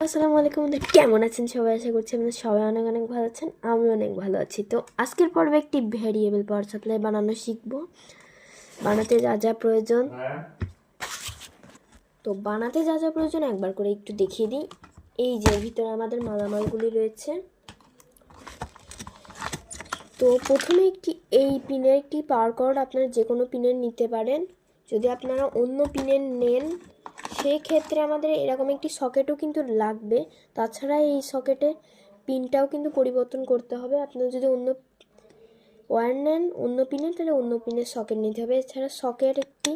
আসসালামু আলাইকুম বন্ধুরা কেমন আছেন সবাই? আশা করছি আপনারা সবাই অনেক অনেক ভালো আছেন আমি অনেক ভালো আছি। তো আজকের পর্বে একটি ভ্যারিয়েবল পাওয়ার সাপ্লাই বানানো শিখব। বানাতে যা যা প্রয়োজন। তো বানাতে যা যা প্রয়োজন একবার করে একটু দেখিয়ে দিই। এই যে ভিতরে আমাদের মালামালগুলি রয়েছে। তো প্রথমে একটি এই পিনের একটি পাওয়ার কর্ড আপনারা যে কোনো পিনের নিতে পারেন। যদি আপনারা অন্য পিনের নেন সেক্ষেত্রে আমাদের এরকম একটি সকেটও কিন্তু লাগবে। তাছাড়া এই সকেটে পিনটাও কিন্তু পরিবর্তন করতে হবে। আপনারা যদি অন্য ওয়ার নেন, অন্য পিনের তাহলে অন্য পিনের সকেট নিতে হবে। এছাড়া সকেট একটি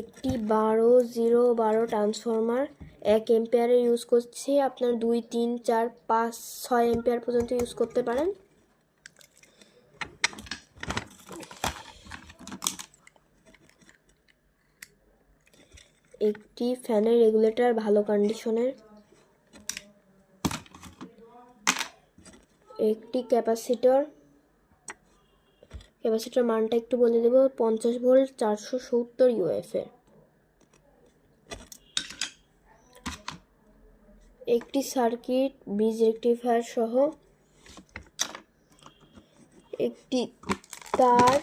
একটি বারো জিরো বারো ট্রান্সফরমার এক এম্পেয়ারে ইউজ করছি। আপনার দুই, তিন, চার, পাঁচ, ছয় এম্পেয়ার পর্যন্ত ইউজ করতে পারেন। একটি ফ্যানের রেগুলেটর ভালো কন্ডিশনের একটি ক্যাপাসিটর ক্যাপাসিটর মানটা একটু বলে দেবো, পঞ্চাশ ভোল্ট চারশো সত্তর ইউএফএ একটি সার্কিট ব্রিজ রেক্টিফায়ার সহ। একটি তার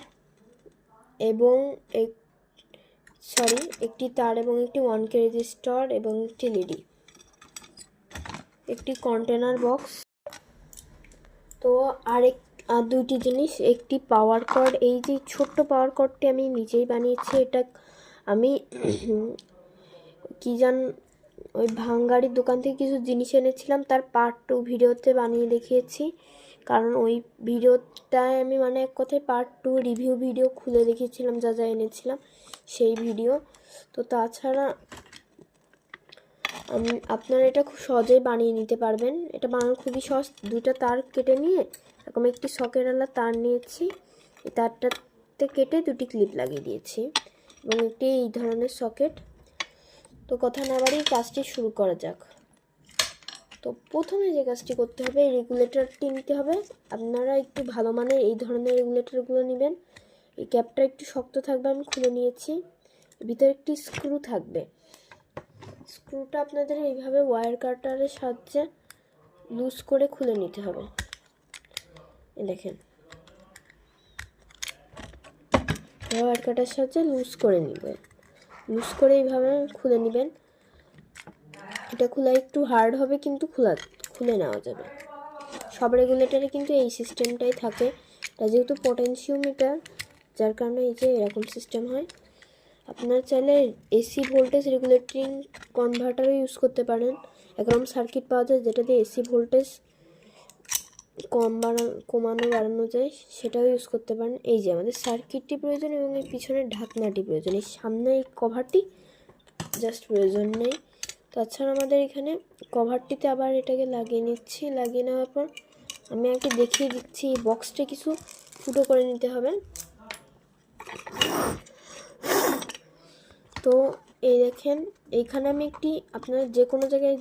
এবং এক সরি একটি তার এবং একটি ওয়ান কে রেজিস্টার এবং একটি লিডি একটি কন্টেনার বক্স তো আরেক আর দুইটি জিনিস, একটি পাওয়ার কর্ড এই যে ছোট্ট পাওয়ার কর্ডটি আমি নিজেই বানিয়েছি, এটা আমি কি জান, ওই ভাঙ্গারির দোকান থেকে কিছু জিনিস এনেছিলাম, তার পার্ট টু ভিডিওতে বানিয়ে দেখিয়েছি। কারণ ওই ভিডিওটায় আমি মানে এক কথায় পার্ট টু রিভিউ ভিডিও খুলে দেখিয়েছিলাম, যা যা এনেছিলাম। সেই ভিডিও তো তাছাড়া আপনারা এটা খুব সহজেই বানিয়ে নিতে পারবেন। এটা বানানো খুবই সহজ। দুইটা তার কেটে নিয়ে, এরকম একটি সকেটওয়ালা তার নিয়েছি। এই তারটাতে কেটে দুটি ক্লিপ লাগিয়ে দিয়েছি। এবং একটি এই ধরনের সকেট তো কথা না বাড়িয়ে কাজটি শুরু করা যাক। তো প্রথমে যে কাজটি করতে হবে রেগুলেটরটি নিতে হবে। আপনারা একটু ভালো মানের এই ধরনের রেগুলেটরগুলো নেবেন। এই ক্যাপটা একটু শক্ত থাকবে, আমি খুলে নিয়েছি। ভিতরে একটি স্ক্রু থাকবে। স্ক্রুটা আপনাদের এইভাবে ওয়্যার কাটারের সাহায্যে লুজ করে খুলে নিতে হবে। দেখেন। ওয়্যার কাটার সাহায্যে লুজ করে নেবেন। লুজ করে এইভাবে খুলে নেবেন। এটা খোলা একটু হার্ড হবে, কিন্তু খোলা, খুলে নেওয়া যাবে। সব রেগুলেটারে কিন্তু এই সিস্টেমটাই থাকে। এটা যেহেতু পটেনশিওমিটার যার কারণে এই যে এরকম সিস্টেম হয়। আপনারা চাইলে এসি ভোল্টেজ রেগুলেটিং কনভার্টারও ইউজ করতে পারেন। একরকম সার্কিট পাওয়া যায় যেটা দিয়ে এসি ভোল্টেজ কম বাড়ানো কমানো, বাড়ানো যায়, সেটাও ইউজ করতে পারেন। এই যে আমাদের সার্কিটটি প্রয়োজন এবং এই পিছনের ঢাকনাটি প্রয়োজন। এই সামনে এই কভারটি জাস্ট প্রয়োজন নেই। তাছাড়া আমাদের এখানে কভারটিতে আবার এটাকে লাগিয়ে নিচ্ছি। লাগিয়ে নেওয়ার পর আমি আগে দেখিয়ে দিচ্ছি বক্সটা কিছু ফুটো করে নিতে হবে। তো এই দেখেন, এইখানে আমি একটি, আপনারা যে কোনো জায়গায়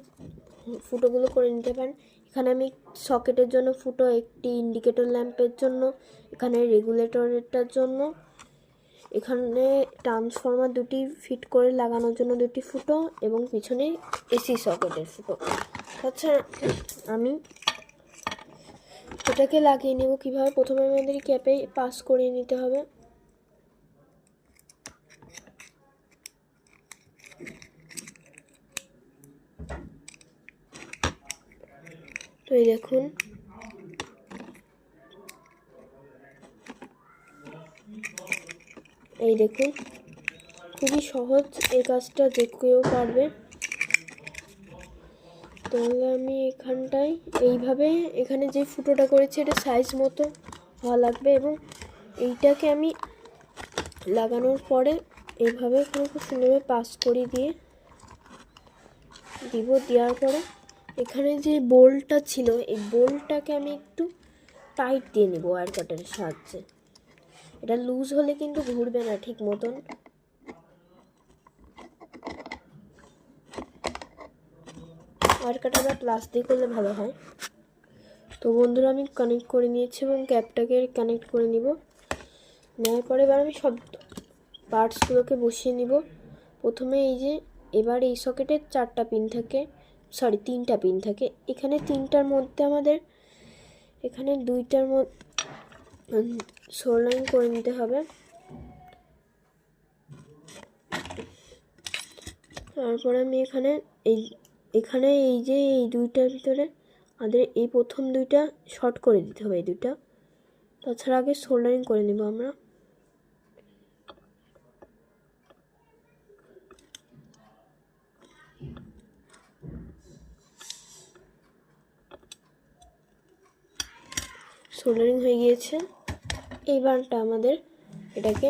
ফুটোগুলো করে নিতে পারেন। এখানে আমি সকেটের জন্য ফুটো, একটি ইন্ডিকেটর ল্যাম্পের জন্য, এখানে রেগুলেটরেরটার জন্য, এখানে ট্রান্সফর্মার দুটি ফিট করে লাগানোর জন্য দুটি ফুটো এবং পিছনে এসি সকেটের ফুটো। আচ্ছা আমি এটাকে লাগিয়ে নেব কীভাবে? প্রথমে আমাদের ক্যাপে পাস করিয়ে নিতে হবে। তো এই দেখুন। এই দেখুন। খুবই সহজ এই কাজটা যে কেউ পারবে তাহলে আমি এখানটায় এইভাবে, এখানে যে ফুটোটা করেছি, এটা সাইজ মতো হওয়া লাগবে এবং এইটাকে আমি লাগানোর পরে এইভাবে খুব সুন্দরভাবে পাস করে দিয়ে দিব, দেওয়ার পরে এখানে যে বোলটা ছিল, এই বোলটাকে আমি একটু টাইট দিয়ে নিব ওয়ার কাটারের সাহায্যে। এটা লুজ হলে কিন্তু ঘুরবে না ঠিক মতন। ওয়ার কাটার বা প্লাস্টিক হলে ভালো হয়। তো বন্ধুরা, আমি কানেক্ট করে নিয়েছি এবং ক্যাপটাকে কানেক্ট করে নিব। নেওয়ার পরে এবার আমি সব পার্টসগুলোকে বসিয়ে নিব। প্রথমে এই যে, এবার এই সকেটে চারটা পিন থাকে। সরি তিনটা পিন থাকে। এখানে তিনটার মধ্যে আমাদের, এখানে দুইটার মধ্যে সোল্ডারিং করে নিতে হবে। তারপরে আমি এখানে এই এখানে এই যে এই দুইটার ভিতরে আমাদের এই প্রথম দুইটা শর্ট করে দিতে হবে এই দুইটা। তাছাড়া আগে সোল্ডারিং করে নিব আমরা। সোল্ডারিং হয়ে গিয়েছে। এই বানটা আমাদের এটাকে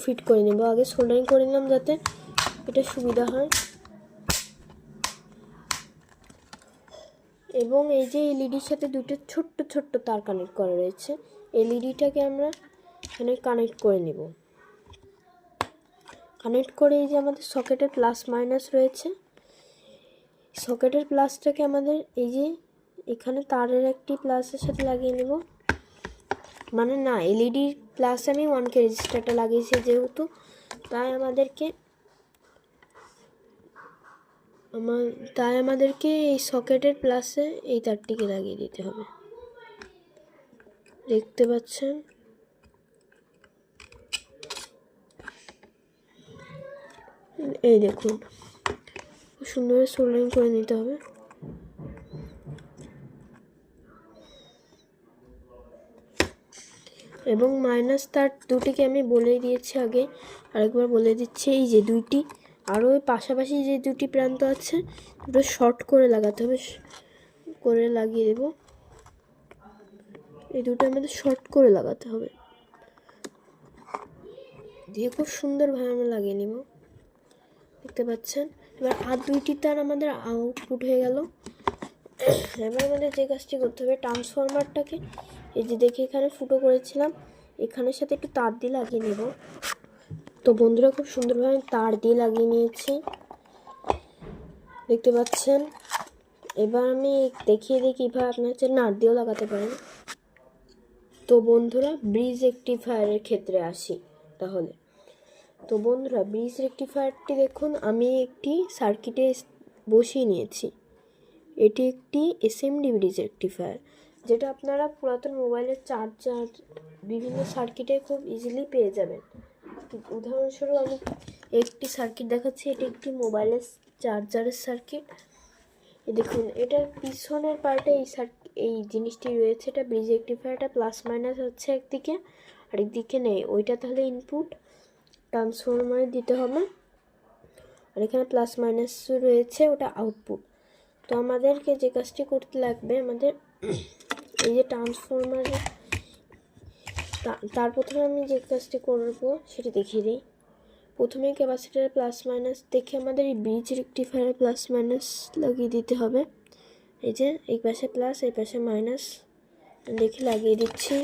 ফিট করে নেব। আগে সোল্ডারিং করে নিলাম যাতে এটা সুবিধা হয়। এবং এই যে এলইডির সাথে দুটো ছোট্ট ছোট্ট তার কানেক্ট করা রয়েছে, এলইডিটাকে আমরা এখানে কানেক্ট করে নেব। কানেক্ট করে এই যে আমাদের সকেটের প্লাস মাইনাস রয়েছে। সকেটের প্লাসটাকে আমাদের এই যে এখানে তারের একটি প্লাসের সাথে লাগিয়ে নেব। মানে না এলইডি প্লাস আমি ওয়ান কে রেজিস্টারটা লাগিয়েছি যেহেতু, তাই আমাদেরকে আমার তাই আমাদেরকে এই সকেটের প্লাসে এই তারটিকে লাগিয়ে দিতে হবে। দেখতে পাচ্ছেন? এই দেখুন সুন্দর সোল্ডারিং করে নিতে হবে। এবং মাইনাস তার দুটিকে আমি বলে দিয়েছি আগে। আরেকবার বলে দিচ্ছি, এই যে দুইটি, আরও পাশাপাশি যে দুটি প্রান্ত আছে দুটো শর্ট করে লাগাতে হবে করে লাগিয়ে দেব। এই দুটো আমাদের শর্ট করে লাগাতে হবে। দিয়ে খুব সুন্দরভাবে আমরা লাগিয়ে নিব। দেখতে পাচ্ছেন? এবার আর দুইটি তার আমাদের আউটপুট হয়ে গেল। এবার আমাদের যে কাজটি করতে হবে ট্রান্সফরমারটাকে এই যে দেখে এখানে ফুটো করেছিলাম। এখানের সাথে একটু তার দিয়ে লাগিয়ে নেব। তো বন্ধুরা খুব সুন্দরভাবে তার দিয়ে লাগিয়ে নিয়েছি। দেখতে পাচ্ছেন? এবার আমি দেখিয়ে দিই কীভাবে আপনার হচ্ছে নাট দিয়েও লাগাতে পারেন। তো বন্ধুরা, ব্রিজ রেক্টিফায়ারের ক্ষেত্রে আসি তাহলে। তো বন্ধুরা, ব্রিজ রেক্টিফায়ারটি দেখুন, আমি একটি সার্কিটে বসিয়ে নিয়েছি। এটি একটি এসএমডি ব্রিজ রেক্টিফায়ার। যেটা আপনারা পুরাতন মোবাইলের চার্জার বিভিন্ন সার্কিটে খুব ইজিলি পেয়ে যাবেন। উদাহরণস্বরূপ আমি একটি সার্কিট দেখাচ্ছি, এটি একটি মোবাইলের চার্জারের সার্কিট দেখুন, এটার পিছনের পার্টে এই সার্ক এই জিনিসটি রয়েছে, এটা ব্রিজ রেক্টিফায়ারটা প্লাস মাইনাস হচ্ছে একদিকে আরেকদিকে নেই। ওইটা তাহলে ইনপুট ট্রান্সফরমারে দিতে হবে, আর এখানে প্লাস মাইনাস রয়েছে, ওটা আউটপুট তো আমাদেরকে যে কাজটি করতে লাগবে, আমাদের এই যে ট্রান্সফরমারে তার প্রথমে আমি যে কাজটি করব সেটি দেখিয়ে দিই। প্রথমে ক্যাপাসিটার প্লাস মাইনাস দেখে আমাদের এই ব্রিজ রেক্টিফায়ারে প্লাস মাইনাস লাগিয়ে দিতে হবে। এই যে, এই পাশে প্লাস এই পাশে মাইনাস দেখে লাগিয়ে দিচ্ছি।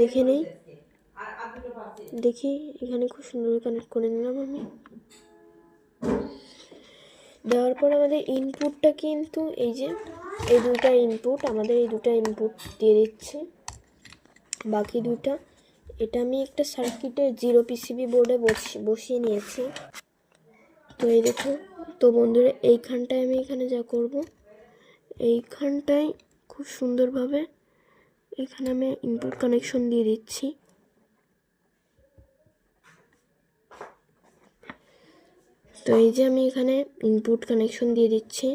দেখে নিই। দেখি, এখানে খুব সুন্দর কানেক্ট করে নিলাম আমি। দেওয়ার পর আমাদের ইনপুটটা কিন্তু এই যে, এই দুটা ইনপুট আমাদের এই দুটা ইনপুট দিয়ে দিচ্ছে। বাকি দুটা এটা আমি একটা সার্কিটে জিরো পিসিবি বোর্ডে বসিয়ে নিয়েছি। তো এই দেখো, তো বন্ধুরা, এইখানটায় আমি এখানে যা করব, এইখানটায় খুব সুন্দরভাবে এখানে আমি ইনপুট কানেকশন দিয়ে দিচ্ছি। তো এই যে আমি এখানে ইনপুট কানেকশন দিয়ে দিচ্ছি।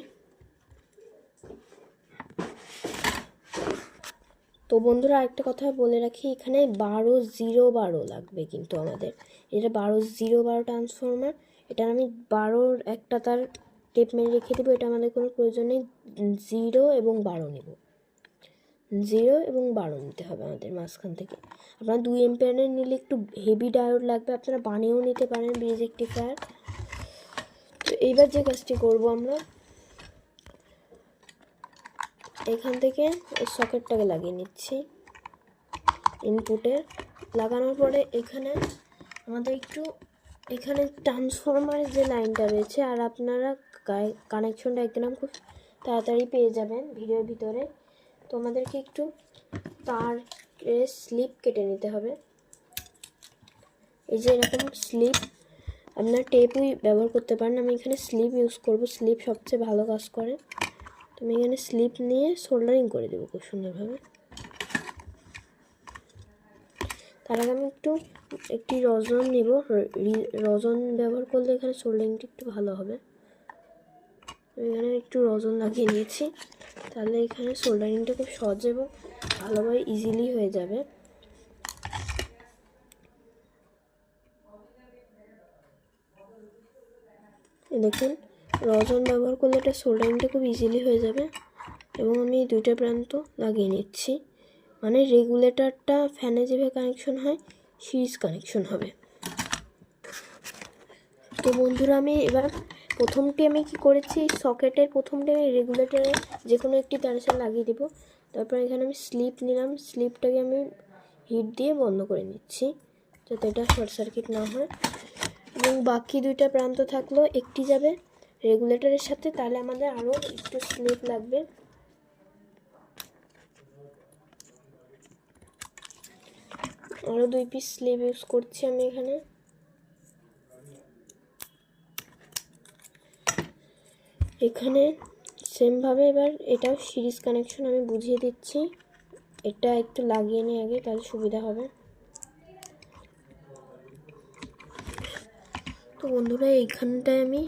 তো বন্ধুরা, আরেকটা কথা বলে রাখি, এখানে বারো জিরো বারো লাগবে কিন্তু আমাদের। এটা বারো জিরো বারো ট্রান্সফরমার এটা আমি বারোর একটা তার টেপ মেরে রেখে দেবো, এটা আমাদের কোনো প্রয়োজন নেই। জিরো এবং বারো নেব। জিরো এবং বারো নিতে হবে আমাদের মাঝখান থেকে। আপনারা দুই এম্পিয়ারের নিলে একটু হেভি ডায়োড লাগবে, আপনারা বানিয়েও নিতে পারেন ব্রিজ রেক্টিফায়ার তো এইবার যে কাজটি করব আমরা, এখান থেকে এই সকেটটাকে লাগিয়ে নিচ্ছি ইনপুটে লাগানোর পরে এখানে আমাদের একটু, এখানে ট্রান্সফরমারের যে লাইনটা রয়েছে, আর আপনারা কানেকশনটা একদম খুব তাড়াতাড়ি পেয়ে যাবেন ভিডিওর ভিতরে। তো আমাদেরকে একটু তার স্লিপ কেটে নিতে হবে। এই যে এরকম স্লিপ আপনার টেপই ব্যবহার করতে পারেন। আমি এখানে স্লিপ ইউজ করব। স্লিপ সবচেয়ে ভালো কাজ করে। তো আমি এখানে স্লিপ নিয়ে সোল্ডারিং করে দেবো খুব সুন্দরভাবে। তার আগে আমি একটু, একটি রজন নেব। রজন ব্যবহার করলে এখানে সোল্ডারিংটা একটু ভালো হবে। এখানে একটু রজন লাগিয়ে নিয়েছি। তাহলে এখানে সোল্ডারিংটা খুব সহজ এবং ভালোভাবে ইজিলি হয়ে যাবে। দেখুন রজন ব্যবহার করলে এটা সোল্ডারিংটা খুব ইজিলি হয়ে যাবে এবং আমি দুইটা প্রান্ত লাগিয়ে নিচ্ছি। মানে রেগুলেটরটা ফ্যানে যেভাবে কানেকশন হয় সিরিজ কানেকশন হবে। তো বন্ধুরা, আমি এবার প্রথমটি আমি কি করেছি সকেটের প্রথমটি আমি রেগুলেটরে যে কোনো একটি তারের সাথে লাগিয়ে দেবো। তারপর এখানে আমি স্লিপ নিলাম স্লিপটাকে আমি হিট দিয়ে বন্ধ করে নিচ্ছি, যাতে এটা শর্ট সার্কিট না হয়। এবং বাকি দুইটা প্রান্ত থাকল, একটি যাবে রেগুলেটরের সাথে, তাহলে আমাদের আরও একটু স্লিপ লাগবে। আরও দুই পিস স্লিপ ইউজ করছি আমি এখানে। এখানে সেমভাবে এবার এটাও সিরিজ কানেকশন আমি বুঝিয়ে দিচ্ছি। এটা একটু লাগিয়ে নিই আগে, তাহলে সুবিধা হবে। তো বন্ধুরা, এইখানটায় আমি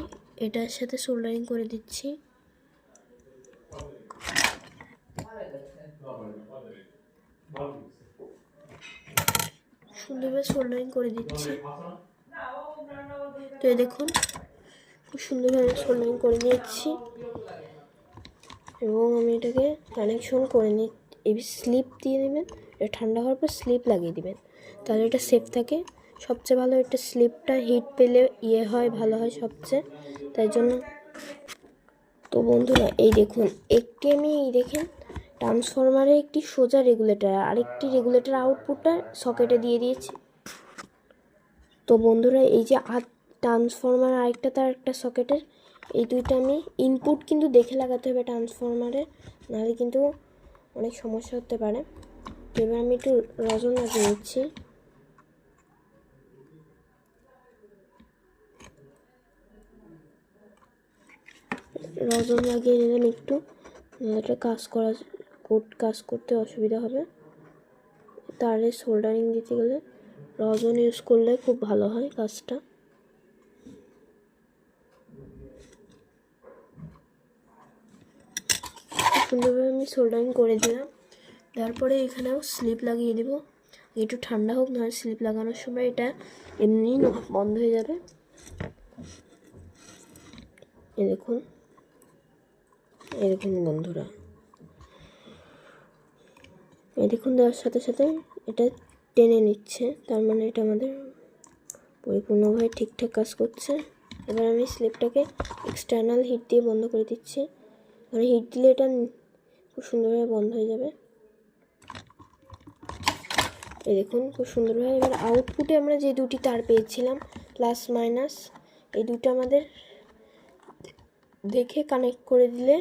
এটার সাথে সোল্ডারিং করে দিচ্ছি। সুন্দরভাবে সোল্ডারিং করে দিচ্ছি। তো দেখুন, খুব সুন্দরভাবে সোল্ডারিং করে নিচ্ছি এবং আমি এটাকে কানেকশন করে নিই। এই স্লিপ দিয়ে নেবেন এটা ঠান্ডা হওয়ার পর স্লিপ লাগিয়ে দেবেন। তাহলে এটা সেফ থাকে। সবচেয়ে ভালো এটা স্লিপটা হিট পেলে ইয়ে হয়, ভালো হয় সবচেয়ে। তাই জন্য তো বন্ধুরা, এই দেখুন, একটি আমি এই দেখেন ট্রান্সফরমারে একটি সোজা রেগুলেটর আরেকটি রেগুলেটার আউটপুটটা সকেটে দিয়ে দিয়েছি। তো বন্ধুরা, এই যে আর ট্রান্সফরমার আরেকটা, তার একটা সকেটের এই দুইটা আমি ইনপুট কিন্তু দেখে লাগাতে হবে ট্রান্সফরমারে নাহলে কিন্তু অনেক সমস্যা হতে পারে। এবার আমি একটু রজন লাগিয়ে নিচ্ছি। রজন লাগিয়ে নিলাম একটু। এটা কাজ করা, কোট কাজ করতে অসুবিধা হবে। তারে সোল্ডারিং দিতে গেলে রজন ইউজ করলে খুব ভালো হয় কাজটা। সুন্দরভাবে আমি সোল্ডারিং করে দিলাম। তারপরে এখানেও স্লিপ লাগিয়ে দেবো। একটু ঠান্ডা হোক না স্লিপ লাগানোর সময় এটা এমনি বন্ধ হয়ে যাবে। এ দেখুন। দেখুন বন্ধুরা। দেখুন, দেওয়ার সাথে সাথে এটা টেনে নিচ্ছে। তার মানে এটা আমাদের পরিপূর্ণভাবে ঠিকঠাক কাজ করছে। এবার আমি স্লিপটাকে এক্সটার্নাল হিট দিয়ে বন্ধ করে দিচ্ছি। মানে হিট দিলে এটা খুব সুন্দরভাবে বন্ধ হয়ে যাবে। এই দেখুন, খুব সুন্দরভাবে। এবার আউটপুটে আমরা যে দুটি তার পেয়েছিলাম প্লাস মাইনাস এই দুটো আমাদের দেখে কানেক্ট করে দিলে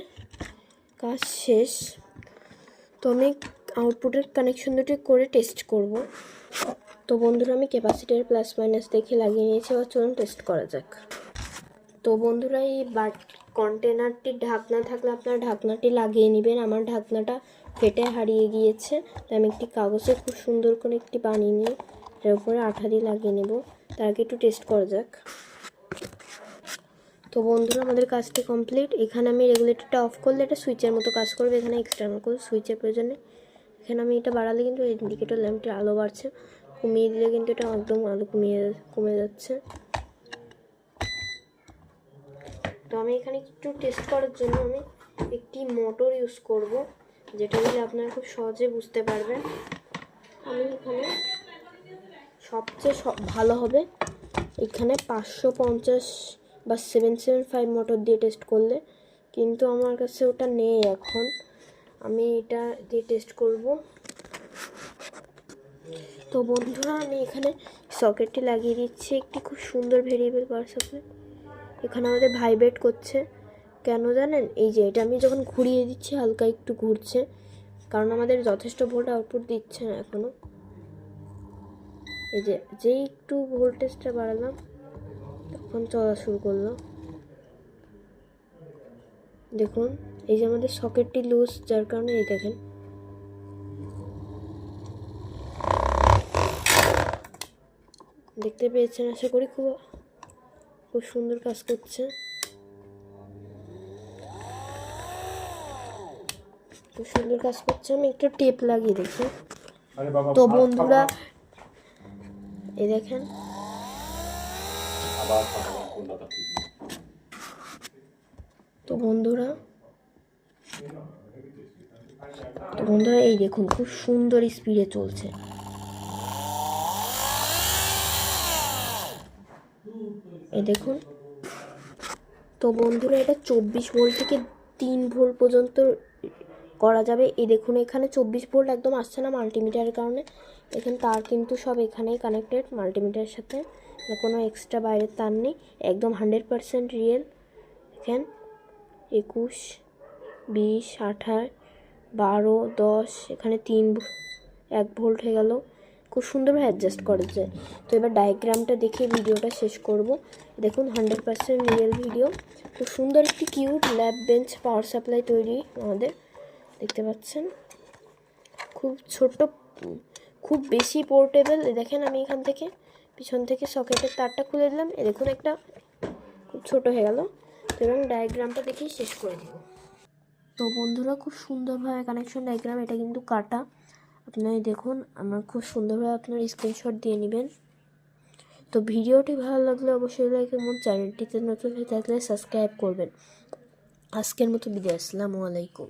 কাজ শেষ। তো আমি আউটপুটের কানেকশন দুটি করে টেস্ট করব। তো বন্ধুরা, আমি ক্যাপাসিটার প্লাস মাইনাস দেখে লাগিয়ে নিয়েছি, এবার চলুন টেস্ট করা যাক। তো বন্ধুরা, এই বাট কন্টেনারটির ঢাকনা থাকলে আপনার ঢাকনাটি লাগিয়ে নেবেন। আমার ঢাকনাটা ফেটে হারিয়ে গিয়েছে আমি একটি কাগজে খুব সুন্দর করে একটি বানিয়ে নিয়ে এর উপরে আঠা দিয়ে লাগিয়ে নেব। তার আগে একটু টেস্ট করা যাক। তো বন্ধুরা, আমাদের কাজটি কমপ্লিট এখানে আমি রেগুলেটরটা অফ করলে এটা সুইচের মতো কাজ করবে। এখানে এক্সটার্নাল করে সুইচের প্রয়োজন এখানে আমি এটা বাড়ালে কিন্তু ইন্ডিকেটর ল্যাম্পটির আলো বাড়ছে। কমিয়ে দিলে কিন্তু এটা একদম আলো কমিয়ে, কমে যাচ্ছে। তো আমি এখানে একটু টেস্ট করার জন্য আমি একটি মোটর ইউজ করব, যেটা দিলে আপনারা খুব সহজে বুঝতে পারবেন। আমি এখানে সবচেয়ে সব ভালো হবে এখানে পাঁচশো পঞ্চাশ বা সেভেন সেভেন ফাইভ মোটর দিয়ে টেস্ট করলে, কিন্তু আমার কাছে ওটা নেই এখন। আমি এটা দিয়ে টেস্ট করব। তো বন্ধুরা, আমি এখানে সকেটটি লাগিয়ে দিচ্ছি। একটি খুব সুন্দর ভেরিয়েবল পাওয়ার সকেট এখানে আমাদের ভাইব্রেট করছে। কেন জানেন? এই যে এটা আমি যখন ঘুরিয়ে দিচ্ছি, হালকা একটু ঘুরছে। কারণ আমাদের যথেষ্ট ভোল্ট আউটপুট দিচ্ছে না এখনও। এই যে, যেই একটু ভোল্টেজটা বাড়ালাম তখন চলা শুরু করল। দেখুন এই যে আমাদের সকেটটি লুজ যার কারণে এই দেখেন। দেখতে পেয়েছেন আশা করি খুব খুব সুন্দর কাজ করছে। খুব সুন্দর কাজ করছে। আমি একটু টেপ লাগিয়ে দেখি। তো বন্ধুরা এই দেখেন তো বন্ধুরা তো বন্ধুরা এই দেখুন, খুব সুন্দর স্পিডে চলছে। এই দেখুন, তো বন্ধুরা এটা চব্বিশ ভোল্ট থেকে তিন ভোল্ট পর্যন্ত করা যাবে। এই দেখুন, এখানে চব্বিশ ভোল্ট একদম আসছে না মাল্টিমিটারের কারণে। এখানে তার কিন্তু সব এখানেই কানেক্টেড মাল্টিমিটারের সাথে। কোনো এক্সট্রা বাইরের তার নেই। একদম হান্ড্রেড পারসেন্ট রিয়েল দেখেন, একুশ, বিশ, আঠাশ, বারো, দশ, এখানে তিন এক ভোল্ট হয়ে গেল। খুব সুন্দরভাবে অ্যাডজাস্ট করা যায় তো এবার ডায়াগ্রামটা দেখে ভিডিওটা শেষ করব। দেখুন হান্ড্রেড পার্সেন্ট রিয়েল ভিডিও খুব সুন্দর একটি cute lab bench power supply তৈরি আমাদের। দেখতে পাচ্ছেন? খুব ছোট্ট, খুব বেশি পোর্টেবল দেখেন আমি এখান থেকে পিছন থেকে সকেটের তারটা খুলে দিলাম। এ দেখুন একটা খুব ছোট হয়ে গেল। তো এবং ডায়াগ্রামটা দেখেই শেষ করে দিব। তো বন্ধুরা, খুব সুন্দরভাবে কানেকশন ডায়াগ্রাম এটা কিন্তু কাটা। আপনারা দেখুন, আমার খুব সুন্দরভাবে আপনার স্ক্রিনশট দিয়ে নেবেন। তো ভিডিওটি ভালো লাগলে অবশ্যই লাইক এবং চ্যানেলটিতে নতুন হয়ে থাকলে সাবস্ক্রাইব করবেন। আজকের মতো বিদায়, আসসালামু আলাইকুম।